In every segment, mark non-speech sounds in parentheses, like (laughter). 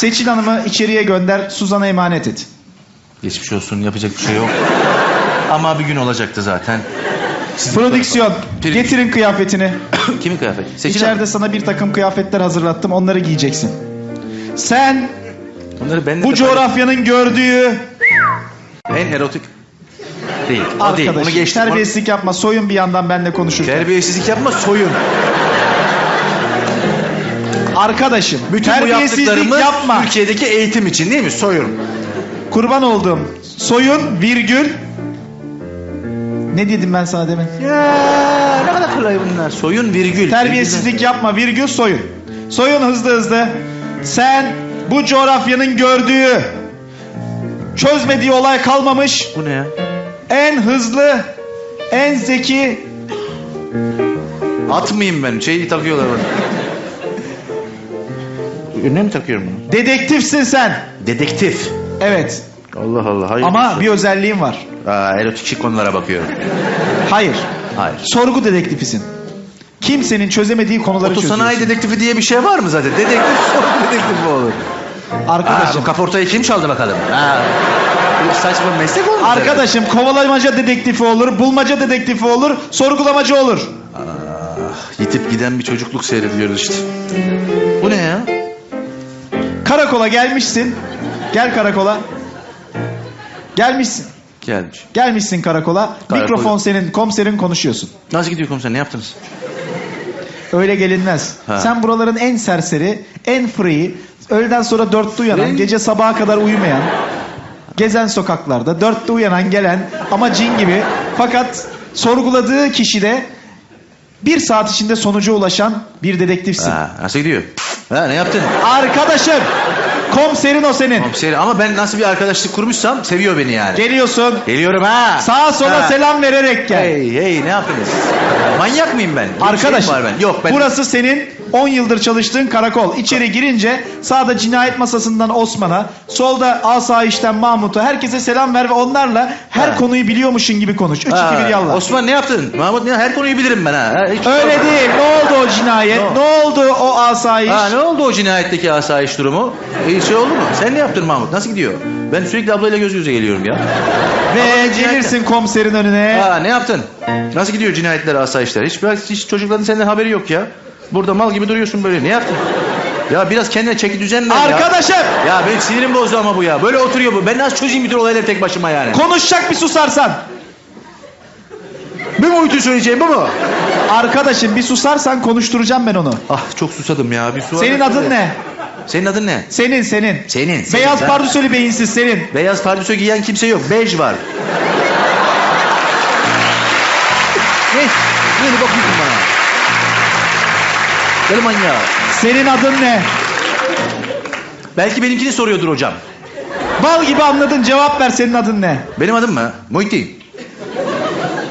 Seçil Hanım'ı içeriye gönder. Suzan'a emanet et. Geçmiş olsun yapacak bir şey yok. Ama bir gün olacaktı zaten. Siz bu Prodüksiyon. Prim- Getirin kıyafetini. (coughs) Kimin kıyafeti? Seçil İçeride Hanım. sana bir takım kıyafetler hazırlattım. Onları giyeceksin. Sen Bunları ben de bu coğrafyanın gördüğü En erotik değil. O değil. Onu geçtim. Terbiyesizlik yapma. Soyun bir yandan benimle konuşurken. Terbiyesizlik yapma soyun. Arkadaşım. Bütün bu yaptıklarımız yapma. Türkiye'deki eğitim için değil mi? Soyun. Kurban olduğum. Soyun virgül. Ne dedim ben sana demin? Ya ne kadar kolay bunlar. Soyun virgül. Terbiyesizlik yapma virgül soyun. Soyun hızlı hızlı. Sen bu coğrafyanın gördüğü çözmediği olay kalmamış Bu ne ya? en hızlı en zeki Atmayayım ben. Şeyi takıyorlar bana. Önüne mi takıyorum bunu? dedektifsin sen. Dedektif. Evet Allah Allah. Hayır. ama bir özelliğin var. Aa, erotik konulara bakıyorum. Hayır. Hayır. Sorgu dedektifisin. Kimsenin çözemediği konuları Otosanayi çözüyorsun. dedektifi diye bir şey var mı zaten? Dedektif (laughs) sorgu dedektif mi olur? Aa, Arkadaşım. bu kaportayı kim çaldı bakalım? Ha. Bu saçma meslek olmuş. herhalde. Arkadaşım kovalamaca dedektifi olur, bulmaca dedektifi olur, sorgulamacı olur. Ah, yitip giden bir çocukluk seyrediyoruz işte. Bu ne ya? Karakola gelmişsin. Gel karakola. Gelmişsin. Gelmiş. Gelmişsin karakola. Karakol. Mikrofon senin, komiserin konuşuyorsun. Nasıl gidiyor komiser? Ne yaptınız? Öyle gelinmez. Ha. Sen buraların en serseri, en free, öğleden sonra dörtte uyanan, gece sabaha kadar uyumayan, gezen sokaklarda, dörtte uyanan, gelen ama cin gibi fakat sorguladığı kişi de bir saat içinde sonuca ulaşan bir dedektifsin. Ha, nasıl gidiyor? Ha, ne yaptın? Arkadaşım, komiserin o senin. Komiser ama ben nasıl bir arkadaşlık kurmuşsam seviyor beni yani. Geliyorsun, Geliyorum ha. sağa sola Ha. selam vererek gel. Hey hey ne yaptınız? Manyak mıyım ben? Bir Arkadaş, şeyim var ben. Yok ben. burası senin 10 yıldır çalıştığın karakol. İçeri girince sağda cinayet masasından Osman'a, solda asayişten Mahmut'a herkese selam ver ve onlarla her Ha. konuyu biliyormuşsun gibi konuş. 3 Ha, 2 1 yallah. Osman ne yaptın? Mahmut ne? Her konuyu bilirim ben ha. Hiç- Öyle değil. Ne oldu o cinayet? Ne oldu o asayiş? Ha ne oldu o cinayetteki asayiş durumu? İyi şey oldu mu? Sen ne yaptın Mahmut? Nasıl gidiyor? Ben sürekli ablayla göz göze geliyorum ya. ve gelirsin komiserin önüne. Ha ne yaptın? Nasıl gidiyor cinayetler, asayişler? Hiç, hiç çocukların senden haberi yok ya. Burada mal gibi duruyorsun böyle. Ne yaptın? Ya biraz kendine çeki düzen ver ya. Arkadaşım, Ya benim sinirim bozdu ama bu ya. Böyle oturuyor bu. Ben nasıl çözeyim bütün olayları tek başıma yani? konuşacak bir susarsan. Bu mu bütün söyleyeceğim bu mu? Arkadaşım bir susarsan konuşturacağım ben onu. Ah çok susadım ya. Bir su Senin adın ne? Senin adın ne? Senin senin. Senin. senin. Beyaz pardösülü beyinsiz senin. Beyaz pardösü giyen kimse yok. Bej var. ne? Ne bakıyorsun bana? Deli manyağı. Senin adın ne? Belki benimkini soruyordur hocam. Bal gibi anladın cevap ver senin adın ne? Benim adım mı? Muhittin.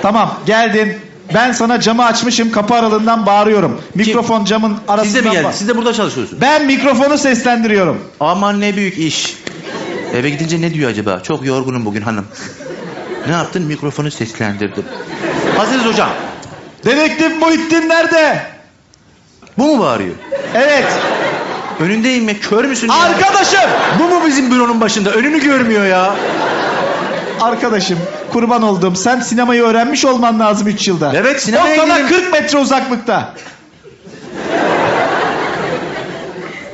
Tamam geldin. Ben sana camı açmışım kapı aralığından bağırıyorum. Mikrofon camın arasından Siz de mi bağ- geldiniz? Siz de burada çalışıyorsunuz. Ben mikrofonu seslendiriyorum. Aman ne büyük iş. Eve gidince ne diyor acaba? Çok yorgunum bugün hanım. Ne yaptın? Mikrofonu seslendirdim. Hazırız hocam. Dedektif Muhittin nerede? Bu mu bağırıyor? Evet. Önündeyim mi? Kör müsün ya? Arkadaşım. Bu mu bizim büronun başında? Önünü görmüyor ya. Arkadaşım kurban olduğum sen sinemayı öğrenmiş olman lazım 3 yılda. Evet, sinemaya O sana gidelim. 40 metre uzaklıkta.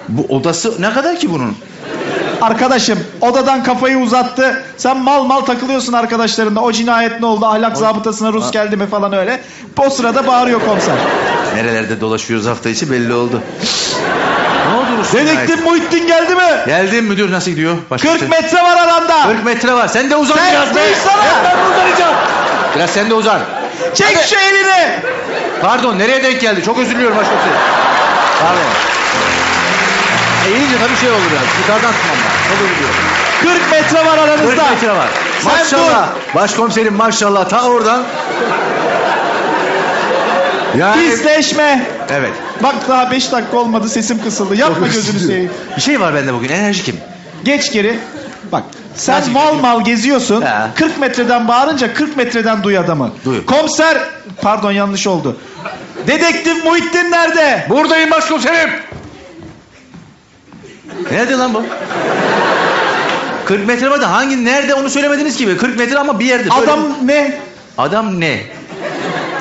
Bu odası ne kadar ki bunun? Arkadaşım odadan kafayı uzattı. Sen mal mal takılıyorsun arkadaşlarında. O cinayet ne oldu? Ahlak zabıtasına Rus geldi mi falan öyle. O sırada bağırıyor komiser. Nerelerde dolaşıyoruz hafta içi belli oldu. ne oldu Rus Dedektif Muhittin geldi mi? Geldim müdür nasıl gidiyor? Başka 40 şey- metre var aranda. 40 metre var. Sen de uzan Sen biraz be. Hep ben uzanacağım? Biraz sen de uzan. Çek şu elini. Pardon nereye denk geldi? Çok özür diliyorum başkomiserim. Pardon. Eğilince tabii şey olur biraz. Yukarıdan tutmam. Çok özür diliyorum. 40 metre var 40 aranızda. metre var. Sen Maşallah. Başkomiserim maşallah ta oradan. Yani... Pisleşme. Evet. Bak daha 5 dakika olmadı sesim kısıldı. Yapma gözünü seveyim. Bir şey var bende bugün enerjikim. Geç geri. Bak sen Nasıl mal mal geziyorsun. He. 40 metreden bağırınca 40 metreden duy adamı. Duy. Komiser pardon yanlış oldu. Dedektif Muhittin nerede? Buradayım başkomiserim. Nerede lan bu? 40 metre vardı. Hangi nerede onu söylemediniz gibi. 40 metre ama bir yerde. Böyle- Adam ne? Adam ne?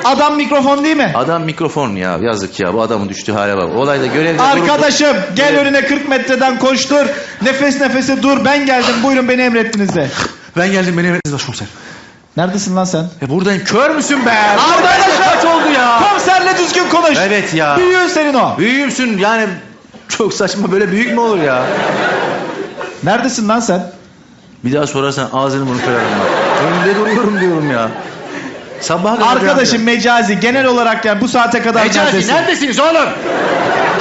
Adam mikrofon değil mi? Adam mikrofon ya. Yazık ya. Bu adamın düştüğü hale bak. Olayda görevde Arkadaşım gel Evet. önüne 40 metreden koştur. Nefes nefese dur ben geldim buyurun beni emrettiniz de. Ben geldim beni emrettiniz başkomiser. Neredesin lan sen? E buradayım. Kör müsün be? Arkadaşım! Kaç oldu ya? Komiserle düzgün konuş. Evet ya. Büyüğün senin o. Büyüğümsün yani çok saçma böyle büyük mü olur ya? Neredesin lan sen? Bir daha sorarsan ağzını bunu kırarım bak. Önünde duruyorum diyorum ya. Sabaha kadar Arkadaşım mecazi genel olarak yani bu saate kadar Mecazi neredesin? neredesiniz oğlum?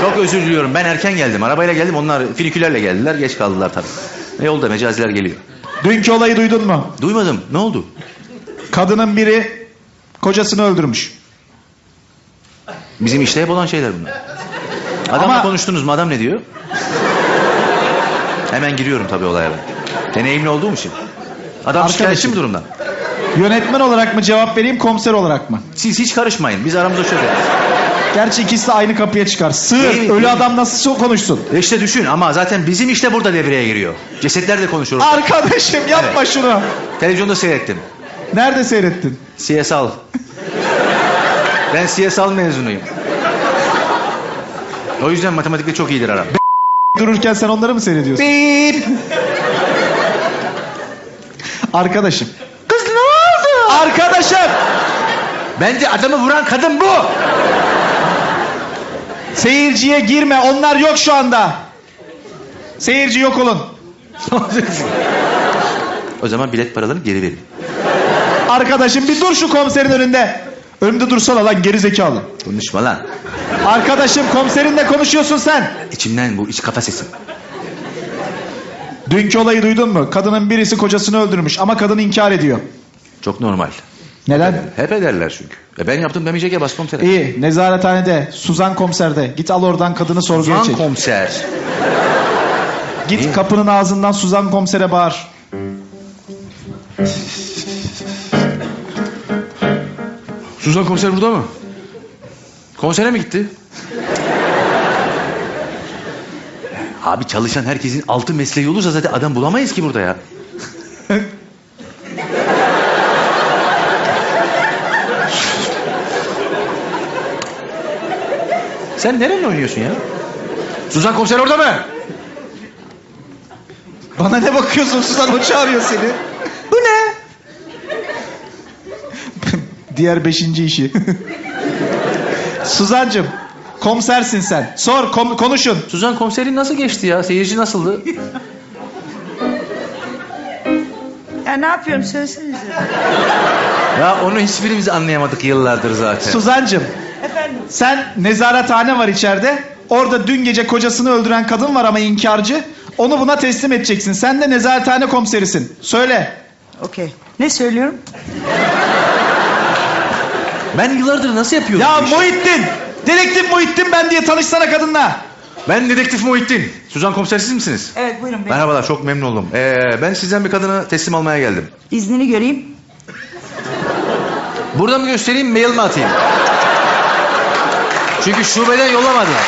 Çok özür diliyorum. Ben erken geldim. Arabayla geldim. Onlar finikülerle geldiler. Geç kaldılar tabii. E yolda mecaziler geliyor. Dünkü olayı duydun mu? Duymadım. Ne oldu? Kadının biri kocasını öldürmüş. Bizim işte hep olan şeyler bunlar. Adamla Ama- konuştunuz mu? Adam ne diyor? Hemen giriyorum tabii olaya ben. Deneyimli olduğum için. Adam şikayetçi mi durumdan? Yönetmen olarak mı cevap vereyim komiser olarak mı? Siz hiç karışmayın. Biz aramızda çözeriz. Gerçi ikisi de aynı kapıya çıkar. Sığır. Değil? Ölü Değil adam nasıl konuşsun? E işte düşün ama zaten bizim işte burada devreye giriyor. Cesetler de konuşuyoruz. Arkadaşım yapma Evet. şunu. Televizyonda seyrettim. Nerede seyrettin? CSL. Ben CSL mezunuyum. O yüzden matematikte çok iyidir aram. Dururken sen onları mı seyrediyorsun? Bip. Arkadaşım. Kız ne oldu? Arkadaşım. Bence adamı vuran kadın bu. Seyirciye girme. Onlar yok şu anda. Seyirci yok olun. o zaman bilet paralarını geri verin. Arkadaşım bir dur şu komiserin önünde. Önümde dursana lan geri zekalı. Konuşma lan. Arkadaşım komiserinle konuşuyorsun sen. İçimden bu iç kafa sesim. Dünkü olayı duydun mu? Kadının birisi kocasını öldürmüş ama kadın inkar ediyor. Çok normal. Neden? Hep ederler çünkü. E ben yaptım demeyecek ya başkomiserim. İyi nezarethanede Suzan komiserde git al oradan kadını sorguya Uzan çek. komiser. Git İyi. kapının ağzından Suzan komisere bağır. (laughs) Suzan komiser burada mı? Konsere mi gitti? Abi çalışan herkesin altı mesleği olursa zaten adam bulamayız ki burada ya. Sen nerenle oynuyorsun ya? Suzan komiser orada mı? Bana ne bakıyorsun Suzan o çağırıyor seni. Bu ne? Diğer beşinci işi. (laughs) Suzancım komisersin sen. Sor kom- konuşun. Suzan komiserin nasıl geçti ya? Seyirci nasıldı? Ya ne yapıyorum söylesenize. Ya onu hiçbirimiz anlayamadık yıllardır zaten. Suzancım Efendim sen nezarethane var içeride. Orada dün gece kocasını öldüren kadın var ama inkarcı. Onu buna teslim edeceksin. Sen de nezarethane komiserisin. Söyle. okey. Ne söylüyorum? Ben yıllardır nasıl yapıyorum? Ya bu işi? Muhittin. Dedektif Muhittin ben diye tanışsana kadınla. Ben dedektif Muhittin. Suzan komiser siz misiniz? Evet buyurun benim. Merhabalar çok memnun oldum. Ee, ben sizden bir kadını teslim almaya geldim. İznini göreyim. Burada mı göstereyim mail mi atayım? Çünkü şubeden yollamadılar.